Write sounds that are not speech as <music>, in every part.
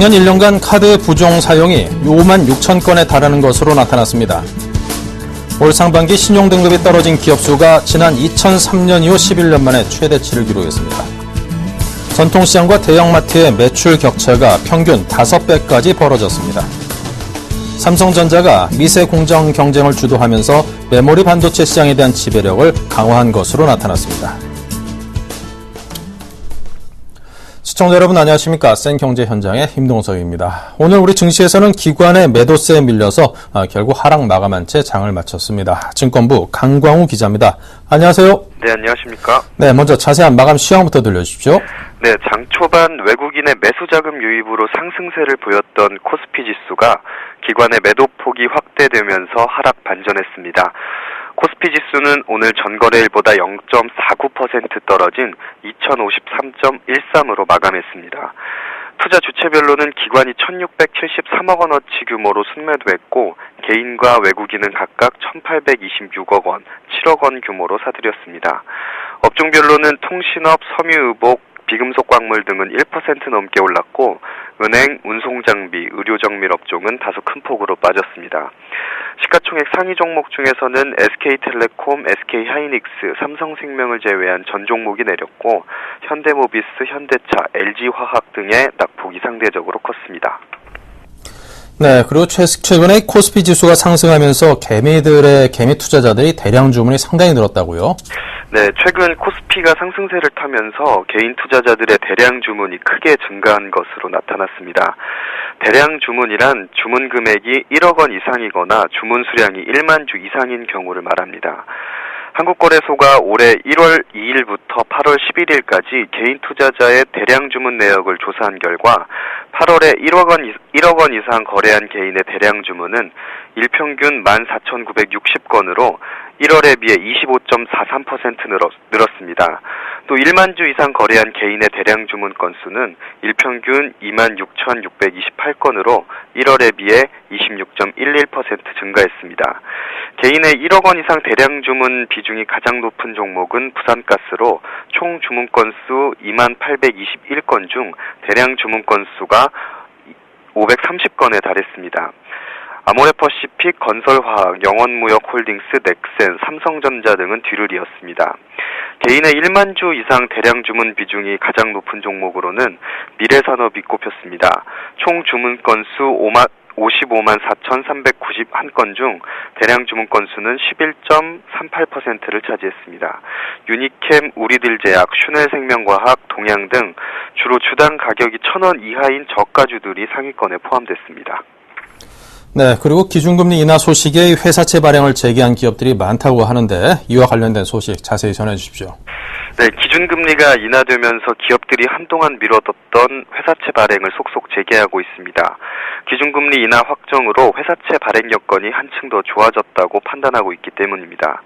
작년 1년간 카드 부종 사용이 5만 6천 건에 달하는 것으로 나타났습니다. 올 상반기 신용 등급이 떨어진 기업 수가 지난 2003년 이후 11년 만에 최대치를 기록했습니다. 전통시장과 대형마트의 매출 격차가 평균 5배까지 벌어졌습니다. 삼성전자가 미세 공정 경쟁을 주도하면서 메모리 반도체 시장에 대한 지배력을 강화한 것으로 나타났습니다. 시청자 여러분 안녕하십니까. 센경제 현장의 임동석입니다. 오늘 우리 증시에서는 기관의 매도세에 밀려서 아, 결국 하락 마감한 채 장을 마쳤습니다. 증권부 강광우 기자입니다. 안녕하세요. 네, 안녕하십니까. 네, 먼저 자세한 마감 시황부터 들려주십시오. 네, 장 초반 외국인의 매수 자금 유입으로 상승세를 보였던 코스피 지수가 기관의 매도 폭이 확대되면서 하락 반전했습니다. 코스피 지수는 오늘 전거래일보다 0.49% 떨어진 2053.13으로 마감했습니다. 투자 주체별로는 기관이 1673억 원어치 규모로 순매도했고 개인과 외국인은 각각 1826억 원, 7억 원 규모로 사들였습니다. 업종별로는 통신업, 섬유의복, 비금속 광물 등은 1% 넘게 올랐고 은행, 운송장비, 의료정밀 업종은 다소 큰 폭으로 빠졌습니다. 시가총액 상위 종목 중에서는 SK텔레콤, SK하이닉스, 삼성생명을 제외한 전 종목이 내렸고 현대모비스, 현대차, LG화학 등의 낙폭이 상대적으로 컸습니다. 네, 그리고 최근에 코스피 지수가 상승하면서 개미들의 개미 투자자들이 대량 주문이 상당히 늘었다고요? 네, 최근 코스피가 상승세를 타면서 개인 투자자들의 대량 주문이 크게 증가한 것으로 나타났습니다. 대량 주문이란 주문 금액이 1억 원 이상이거나 주문 수량이 1만 주 이상인 경우를 말합니다. 한국거래소가 올해 1월 2일부터 8월 11일까지 개인 투자자의 대량 주문 내역을 조사한 결과 8월에 1억 원, 1억 원 이상 거래한 개인의 대량 주문은 일평균 14,960건으로 1월에 비해 25.43% 늘었, 늘었습니다. 또 1만 주 이상 거래한 개인의 대량 주문 건수는 일평균 26,628건으로 1월에 비해 26.11% 증가했습니다. 개인의 1억 원 이상 대량 주문 비중이 가장 높은 종목은 부산가스로 총 주문 건수 2만 821건 중 대량 주문 건수가 530건에 달했습니다. 아모레퍼시픽, 건설화학, 영원무역홀딩스, 넥센, 삼성전자 등은 뒤를 이었습니다. 개인의 1만 주 이상 대량 주문 비중이 가장 높은 종목으로는 미래산업이 꼽혔습니다. 총 주문 건수 5만 55만 4,391건 중 대량 주문 건수는 11.38%를 차지했습니다. 유니캠, 우리들제약, 슈넬생명과학, 동양 등 주로 주당 가격이 1,000원 이하인 저가주들이 상위권에 포함됐습니다. 네, 그리고 기준금리 인하 소식에 회사채 발행을 재개한 기업들이 많다고 하는데 이와 관련된 소식 자세히 전해 주십시오. 네, 기준금리가 인하되면서 기업들이 한동안 미뤄뒀던 회사채 발행을 속속 재개하고 있습니다. 기준금리 인하 확정으로 회사채 발행 여건이 한층 더 좋아졌다고 판단하고 있기 때문입니다.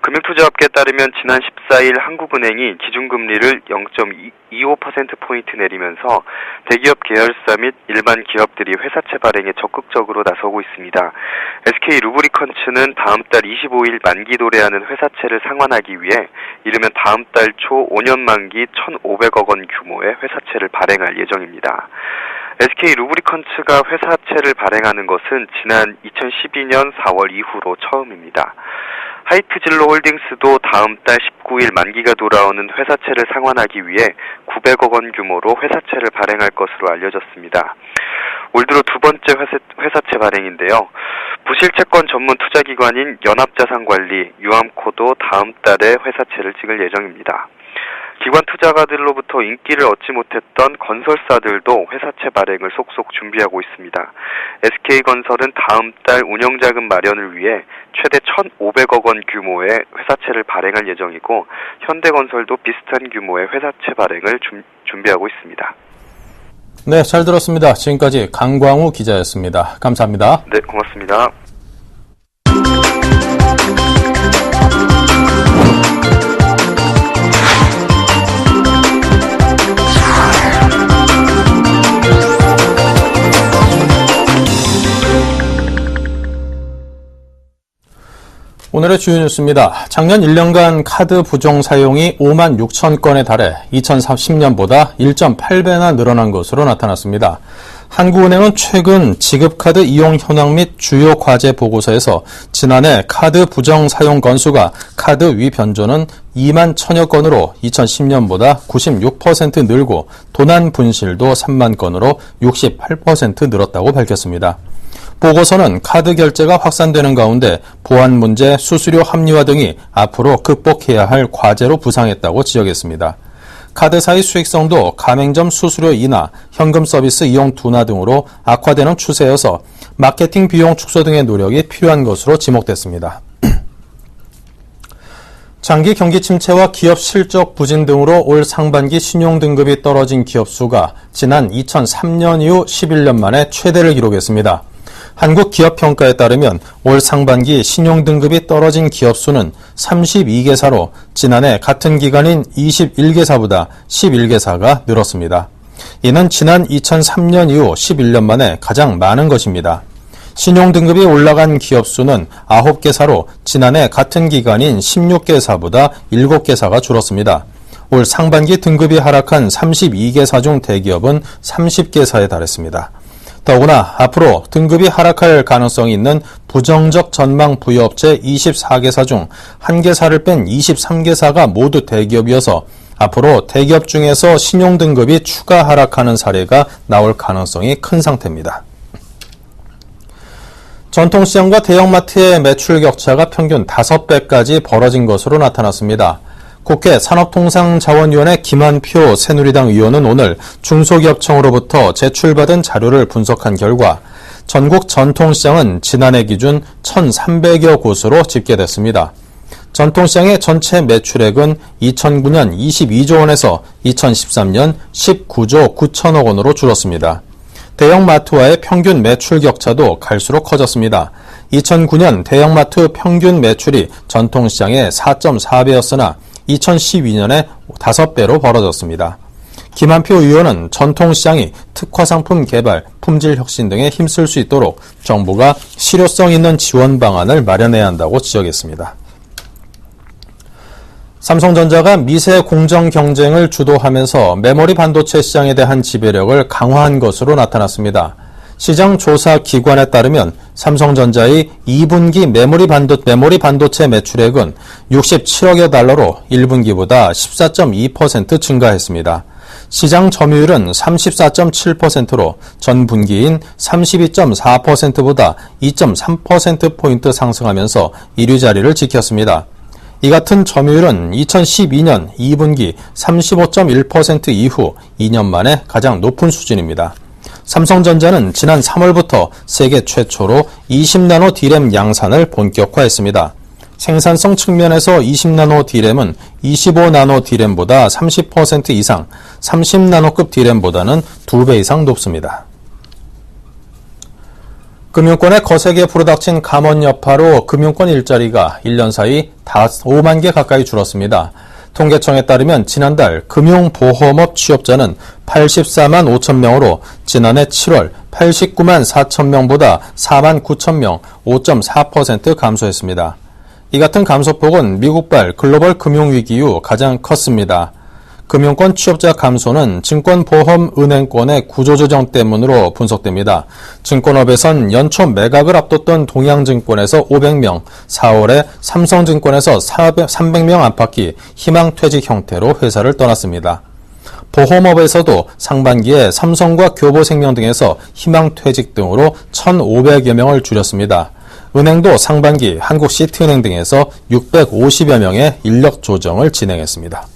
금융투자업계에 따르면 지난 14일 한국은행이 기준금리를 0.25%포인트 내리면서 대기업 계열사 및 일반 기업들이 회사채 발행에 적극적으로 나서고 있습니다. SK 루브리컨츠는 다음 달 25일 만기 도래하는 회사채를 상환하기 위해 이르면 다음 달 초 5년 만기 1,500억 원 규모의 회사채를 발행할 예정입니다. SK 루브리컨츠가 회사채를 발행하는 것은 지난 2012년 4월 이후로 처음입니다. 하이트진로 홀딩스도 다음 달 19일 만기가 돌아오는 회사채를 상환하기 위해 900억 원 규모로 회사채를 발행할 것으로 알려졌습니다. 올 들어 두 번째 회사, 채 발행인데요. 부실채권 전문 투자기관인 연합자산관리, 유암코도 다음 달에 회사채를 찍을 예정입니다. 기관 투자가들로부터 인기를 얻지 못했던 건설사들도 회사채 발행을 속속 준비하고 있습니다. SK건설은 다음 달 운영자금 마련을 위해 최대 1,500억 원 규모의 회사채를 발행할 예정이고 현대건설도 비슷한 규모의 회사채 발행을 준, 준비하고 있습니다. 네, 잘 들었습니다. 지금까지 강광우 기자였습니다. 감사합니다. 네, 고맙습니다. 오늘의 주요 뉴스입니다. 작년 1년간 카드 부정 사용이 5만 6천 건에 달해 2010년보다 1.8배나 늘어난 것으로 나타났습니다. 한국은행은 최근 지급카드 이용 현황 및 주요 과제 보고서에서 지난해 카드 부정 사용 건수가 카드 위 변조는 2만 천여 건으로 2010년보다 96% 늘고 도난 분실도 3만 건으로 68% 늘었다고 밝혔습니다. 보고서는 카드 결제가 확산되는 가운데 보안 문제, 수수료 합리화 등이 앞으로 극복해야 할 과제로 부상했다고 지적했습니다. 카드사의 수익성도 가맹점 수수료 인하, 현금 서비스 이용 둔화 등으로 악화되는 추세여서 마케팅 비용 축소 등의 노력이 필요한 것으로 지목됐습니다. <clears throat> 장기 경기 침체와 기업 실적 부진 등으로 올 상반기 신용 등급이 떨어진 기업 수가 지난 2003년 이후 11년 만에 최대를 기록했습니다. 한국기업평가에 따르면 올 상반기 신용등급이 떨어진 기업 수는 32개사로 지난해 같은 기간인 21개사보다 11개사가 늘었습니다. 이는 지난 2003년 이후 11년 만에 가장 많은 것입니다. 신용등급이 올라간 기업 수는 9개사로 지난해 같은 기간인 16개사보다 7개사가 줄었습니다. 올 상반기 등급이 하락한 32개사 중 대기업은 30개사에 달했습니다. 더구나 앞으로 등급이 하락할 가능성이 있는 부정적 전망 부여업체 24개사 중 1개사를 뺀 23개사가 모두 대기업이어서 앞으로 대기업 중에서 신용 등급이 추가 하락하는 사례가 나올 가능성이 큰 상태입니다. 전통시장과 대형마트의 매출 격차가 평균 5배까지 벌어진 것으로 나타났습니다. 국회 산업통상자원위원회 김한표 새누리당 의원은 오늘 중소기업청으로부터 제출받은 자료를 분석한 결과 전국 전통시장은 지난해 기준 1,300여 곳으로 집계됐습니다. 전통시장의 전체 매출액은 2009년 22조 원에서 2013년 19조 9천억 원으로 줄었습니다. 대형마트와의 평균 매출 격차도 갈수록 커졌습니다. 2009년 대형마트 평균 매출이 전통시장의 4.4배였으나 2012년에 5배로 벌어졌습니다. 김한표 의원은 전통시장이 특화상품 개발, 품질 혁신 등에 힘쓸 수 있도록 정부가 실효성 있는 지원 방안을 마련해야 한다고 지적했습니다. 삼성전자가 미세 공정 경쟁을 주도하면서 메모리 반도체 시장에 대한 지배력을 강화한 것으로 나타났습니다. 시장 조사 기관에 따르면 삼성전자의 2분기 메모리, 반도, 메모리 반도체 매출액은 67억여 달러로 1분기보다 14.2% 증가했습니다. 시장 점유율은 34.7%로 전 분기인 32.4%보다 2.3%포인트 상승하면서 1위 자리를 지켰습니다. 이 같은 점유율은 2012년 2분기 35.1% 이후 2년 만에 가장 높은 수준입니다. 삼성전자는 지난 3월부터 세계 최초로 20나노 디램 양산을 본격화했습니다. 생산성 측면에서 20나노 디램은 25나노 디램보다 30% 이상, 30나노급 디램보다는 2배 이상 높습니다. 금융권의 거세게 불어닥친 감원 여파로 금융권 일자리가 1년 사이 5만 개 가까이 줄었습니다. 통계청에 따르면 지난달 금융보험업 취업자는 84만 5천 명으로 지난해 7월 89만 4천 명보다 4만 9천 명, 5.4% 감소했습니다. 이 같은 감소폭은 미국발 글로벌 금융위기 이후 가장 컸습니다. 금융권 취업자 감소는 증권보험 은행권의 구조조정 때문으로 분석됩니다. 증권업에선 연초 매각을 앞뒀던 동양증권에서 500명, 4월에 삼성증권에서 300명 안팎이 희망퇴직 형태로 회사를 떠났습니다. 보험업에서도 상반기에 삼성과 교보생명 등에서 희망퇴직 등으로 1,500여 명을 줄였습니다. 은행도 상반기 한국시티은행 등에서 650여 명의 인력 조정을 진행했습니다.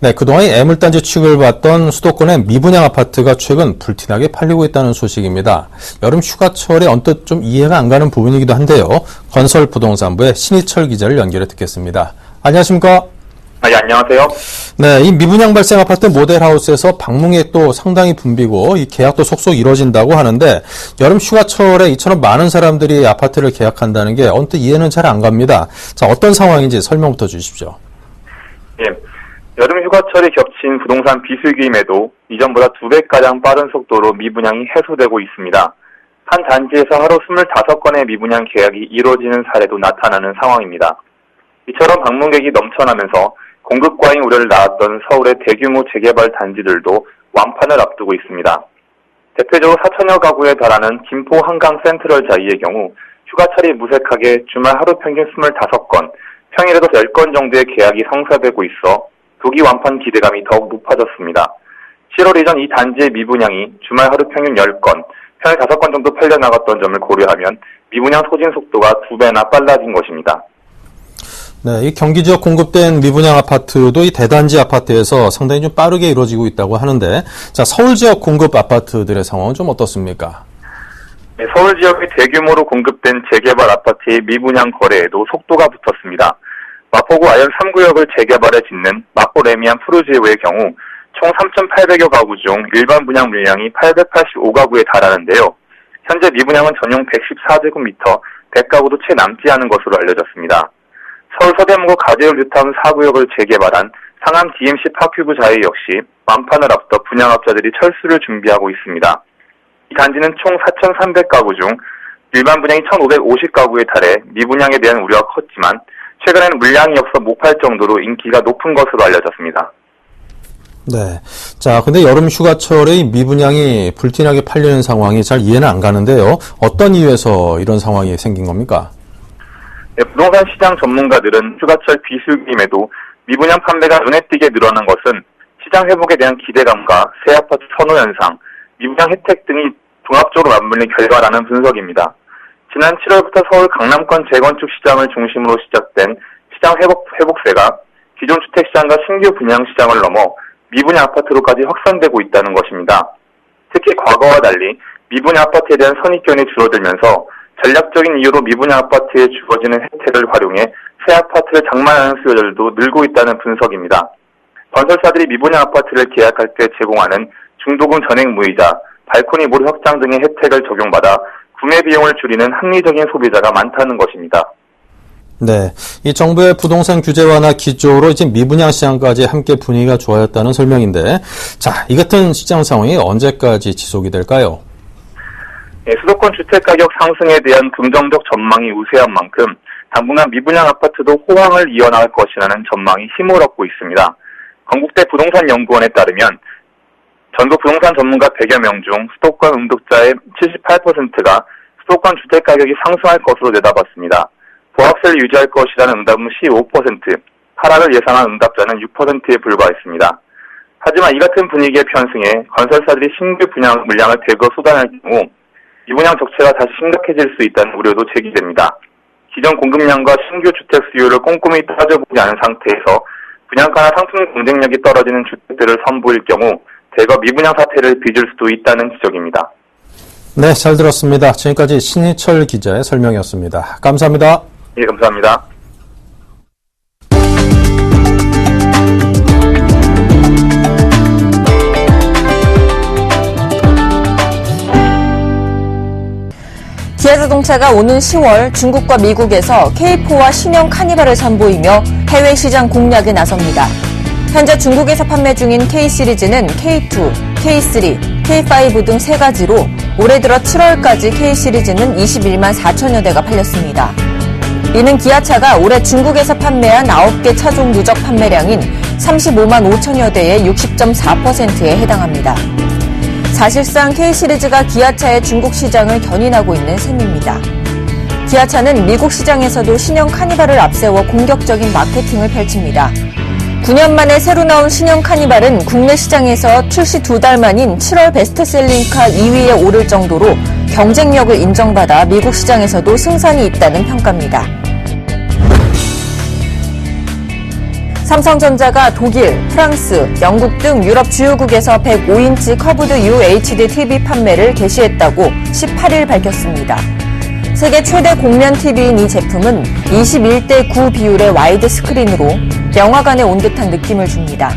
네, 그동안 애물단지 취급을 받던 수도권의 미분양 아파트가 최근 불티나게 팔리고 있다는 소식입니다. 여름 휴가철에 언뜻 좀 이해가 안 가는 부분이기도 한데요. 건설부동산부의 신희철 기자를 연결해 듣겠습니다. 안녕하십니까? 아, 예, 안녕하세요. 네, 이 미분양 발생 아파트 모델하우스에서 방문객도 상당히 붐비고 이 계약도 속속 이루어진다고 하는데 여름 휴가철에 이처럼 많은 사람들이 아파트를 계약한다는 게 언뜻 이해는 잘 안 갑니다. 자, 어떤 상황인지 설명부터 주십시오. 예. 여름 휴가철이 겹친 부동산 비수기임에도 이전보다 두 배가량 빠른 속도로 미분양이 해소되고 있습니다. 한 단지에서 하루 25건의 미분양 계약이 이루어지는 사례도 나타나는 상황입니다. 이처럼 방문객이 넘쳐나면서 공급 과잉 우려를 낳았던 서울의 대규모 재개발 단지들도 완판을 앞두고 있습니다. 대표적으로 4천여 가구에 달하는 김포 한강 센트럴 자이의 경우 휴가철이 무색하게 주말 하루 평균 25건, 평일에도 10건 정도의 계약이 성사되고 있어 조기 완판 기대감이 더욱 높아졌습니다. 7월 이전 이 단지의 미분양이 주말 하루 평균 10건, 평일 5건 정도 팔려나갔던 점을 고려하면 미분양 소진 속도가 두 배나 빨라진 것입니다. 네, 이 경기 지역 공급된 미분양 아파트도 이 대단지 아파트에서 상당히 좀 빠르게 이루어지고 있다고 하는데, 자, 서울 지역 공급 아파트들의 상황은 좀 어떻습니까? 네, 서울 지역의 대규모로 공급된 재개발 아파트의 미분양 거래에도 속도가 붙었습니다. 마포구 아현 3구역을 재개발해 짓는 마포 레미안 푸르지오의 경우 총 3,800여 가구 중 일반 분양 물량이 885가구에 달하는데요. 현재 미분양은 전용 114제곱미터 100가구도 채 남지 않은 것으로 알려졌습니다. 서울 서대문구 가재울 뉴타운 4구역을 재개발한 상암 DMC 파큐브 자이 역시 완판을 앞둬 분양업자들이 철수를 준비하고 있습니다. 이 단지는 총 4,300가구 중 일반 분양이 1,550가구에 달해 미분양에 대한 우려가 컸지만 최근에는 물량이 없어 못 팔 정도로 인기가 높은 것으로 알려졌습니다. 네. 자, 근데 여름 휴가철에 미분양이 불티나게 팔리는 상황이 잘 이해는 안 가는데요. 어떤 이유에서 이런 상황이 생긴 겁니까? 네, 부동산 시장 전문가들은 휴가철 비수기임에도 미분양 판매가 눈에 띄게 늘어난 것은 시장 회복에 대한 기대감과 새 아파트 선호 현상, 미분양 혜택 등이 종합적으로 맞물린 결과라는 분석입니다. 지난 7월부터 서울 강남권 재건축 시장을 중심으로 시작된 시장 회복, 회복세가 기존 주택시장과 신규 분양 시장을 넘어 미분양 아파트로까지 확산되고 있다는 것입니다. 특히 과거와 달리 미분양 아파트에 대한 선입견이 줄어들면서 전략적인 이유로 미분양 아파트에 주어지는 혜택을 활용해 새 아파트를 장만하는 수요들도 늘고 있다는 분석입니다. 건설사들이 미분양 아파트를 계약할 때 제공하는 중도금 전액 무이자, 발코니 몰 확장 등의 혜택을 적용받아 구매 비용을 줄이는 합리적인 소비자가 많다는 것입니다. 네. 이 정부의 부동산 규제 완화 기조로 이제 미분양 시장까지 함께 분위기가 좋아졌다는 설명인데, 자, 이 같은 시장 상황이 언제까지 지속이 될까요? 네, 수도권 주택 가격 상승에 대한 긍정적 전망이 우세한 만큼 당분간 미분양 아파트도 호황을 이어나갈 것이라는 전망이 힘을 얻고 있습니다. 건국대 부동산 연구원에 따르면 전국 부동산 전문가 100여 명 중 수도권 응답자의 78%가 수도권 주택 가격이 상승할 것으로 내다봤습니다. 보합세를 유지할 것이라는 응답은 15%, 하락을 예상한 응답자는 6%에 불과했습니다. 하지만 이 같은 분위기의 편승에 건설사들이 신규 분양 물량을 대거 쏟아낼 경우 미분양 적체가 다시 심각해질 수 있다는 우려도 제기됩니다. 기존 공급량과 신규 주택 수요를 꼼꼼히 따져보지 않은 상태에서 분양가나 상품 경쟁력이 떨어지는 주택들을 선보일 경우 대거 미분양 사태를 빚을 수도 있다는 지적입니다. 네, 잘 들었습니다. 지금까지 신희철 기자의 설명이었습니다. 감사합니다. 예, 감사합니다. 기아자동차가 오는 10월 중국과 미국에서 K4와 신형 카니발을 선보이며 해외 시장 공략에 나섭니다. 현재 중국에서 판매 중인 K 시리즈는 K2, K3, K5 등세 가지로 올해 들어 7월까지 K 시리즈는 21만 4천여 대가 팔렸습니다. 이는 기아차가 올해 중국에서 판매한 9개 차종 누적 판매량인 35만 5천여 대의 60.4%에 해당합니다. 사실상 K 시리즈가 기아차의 중국 시장을 견인하고 있는 셈입니다. 기아차는 미국 시장에서도 신형 카니발을 앞세워 공격적인 마케팅을 펼칩니다. 9년 만에 새로 나온 신형 카니발은 국내 시장에서 출시 두 달 만인 7월 베스트셀링카 2위에 오를 정도로 경쟁력을 인정받아 미국 시장에서도 승산이 있다는 평가입니다. 삼성전자가 독일, 프랑스, 영국 등 유럽 주요국에서 105인치 커브드 UHD TV 판매를 개시했다고 18일 밝혔습니다. 세계 최대 공면 TV인 이 제품은 21대 9 비율의 와이드 스크린으로 영화관에 온 듯한 느낌을 줍니다.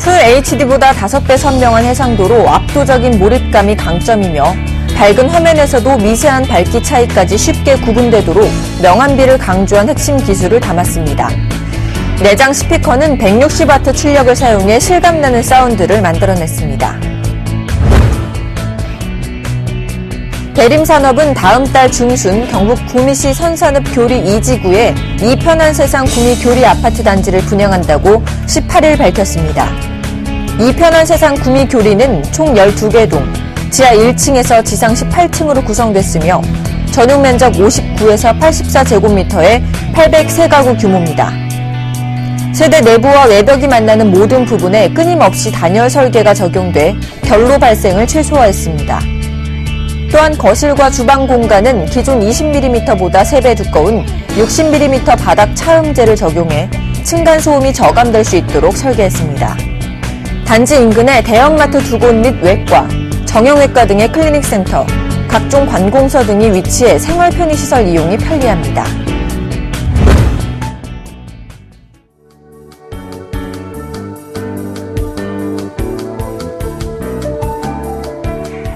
풀 HD보다 5배 선명한 해상도로 압도적인 몰입감이 강점이며 밝은 화면에서도 미세한 밝기 차이까지 쉽게 구분되도록 명암비를 강조한 핵심 기술을 담았습니다. 내장 스피커는 160W 출력을 사용해 실감나는 사운드를 만들어냈습니다. 대림산업은 다음 달 중순 경북 구미시 선산읍 교리 2지구에 이 편한 세상 구미 교리 아파트 단지를 분양한다고 18일 밝혔습니다. 이 편한 세상 구미 교리는 총 12개 동, 지하 1층에서 지상 18층으로 구성됐으며 전용 면적 59에서 84제곱미터의 803가구 규모입니다. 세대 내부와 외벽이 만나는 모든 부분에 끊임없이 단열 설계가 적용돼 결로 발생을 최소화했습니다. 또한 거실과 주방 공간은 기존 20mm보다 3배 두꺼운 60mm 바닥 차음재를 적용해 층간 소음이 저감될 수 있도록 설계했습니다. 단지 인근에 대형마트 두 곳 및 외과, 정형외과 등의 클리닉 센터, 각종 관공서 등이 위치해 생활 편의시설 이용이 편리합니다.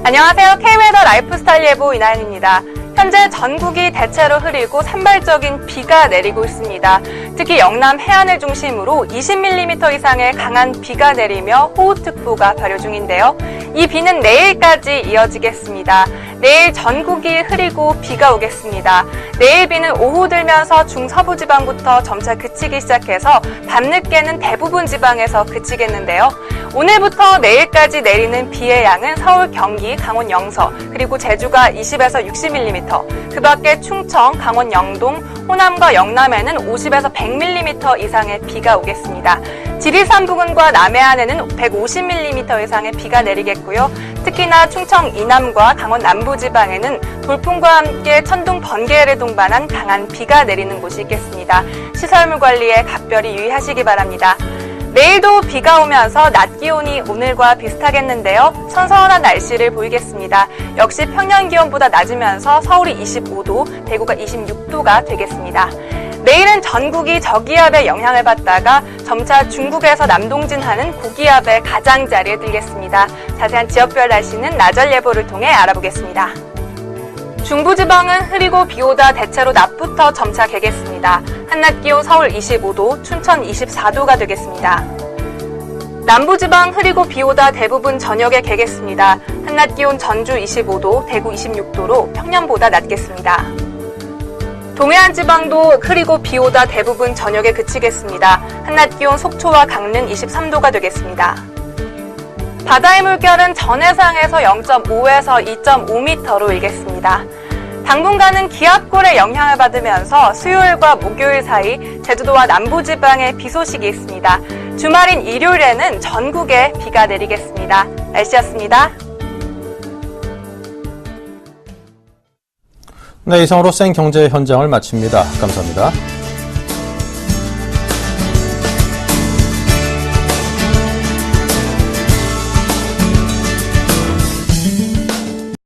안녕하세요. K웨더 라이프스타일 예보 이나영입니다. 현재 전국이 대체로 흐리고 산발적인 비가 내리고 있습니다. 특히 영남 해안을 중심으로 20mm 이상의 강한 비가 내리며 호우특보가 발효 중인데요. 이 비는 내일까지 이어지겠습니다. 내일 전국이 흐리고 비가 오겠습니다. 내일 비는 오후 들면서 중서부 지방부터 점차 그치기 시작해서 밤늦게는 대부분 지방에서 그치겠는데요. 오늘부터 내일까지 내리는 비의 양은 서울, 경기, 강원 영서, 그리고 제주가 20에서 60mm, 그 밖에 충청, 강원 영동, 호남과 영남에는 50에서 100mm 이상의 비가 오겠습니다. 지리산 부근과 남해안에는 150mm 이상의 비가 내리겠고요. 특히나 충청 이남과 강원 남부 지방에는 돌풍과 함께 천둥 번개를 동반한 강한 비가 내리는 곳이 있겠습니다. 시설물 관리에 각별히 유의하시기 바랍니다. 내일도 비가 오면서 낮 기온이 오늘과 비슷하겠는데요. 선선한 날씨를 보이겠습니다. 역시 평년 기온보다 낮으면서 서울이 25도, 대구가 26도가 되겠습니다. 내일은 전국이 저기압의 영향을 받다가 점차 중국에서 남동진하는 고기압의 가장자리에 들겠습니다. 자세한 지역별 날씨는 나절 예보를 통해 알아보겠습니다. 중부지방은 흐리고 비오다 대체로 낮부터 점차 개겠습니다. 한낮 기온 서울 25도, 춘천 24도가 되겠습니다. 남부지방 흐리고 비오다 대부분 저녁에 개겠습니다. 한낮 기온 전주 25도, 대구 26도로 평년보다 낮겠습니다. 동해안 지방도 흐리고 비오다 대부분 저녁에 그치겠습니다. 한낮 기온 속초와 강릉 23도가 되겠습니다. 바다의 물결은 전해상에서 0.5에서 2.5m로 일겠습니다. 당분간은 기압골의 영향을 받으면서 수요일과 목요일 사이 제주도와 남부지방에 비 소식이 있습니다. 주말인 일요일에는 전국에 비가 내리겠습니다. 날씨였습니다. 네, 이상으로 생 경제 현장을 마칩니다. 감사합니다.